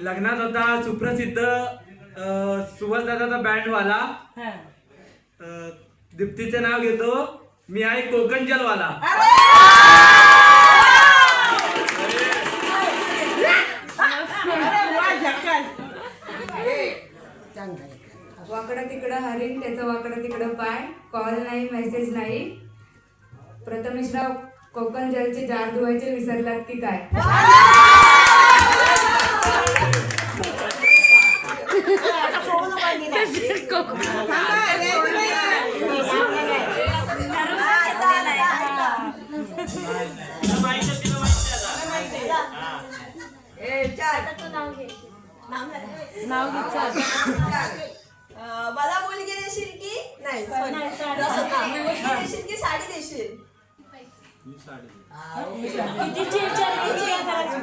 लग्नात होता सुप्रसिद्ध सुभाष दादाचा बँडवाला अं, दीप्तीचे नाव घेतो. मी आहे कोकणजलवाला वाकडं तिकडं हरिण त्याचं वाकडं तिकडं पाय. कॉल नाही मेसेज नाही. प्रथमेशराव कोकण जलचे जार धुवायचे विसरलात की काय? अं, मला मुलगी देशील की नाही sorry. तसं नाही. मुलगी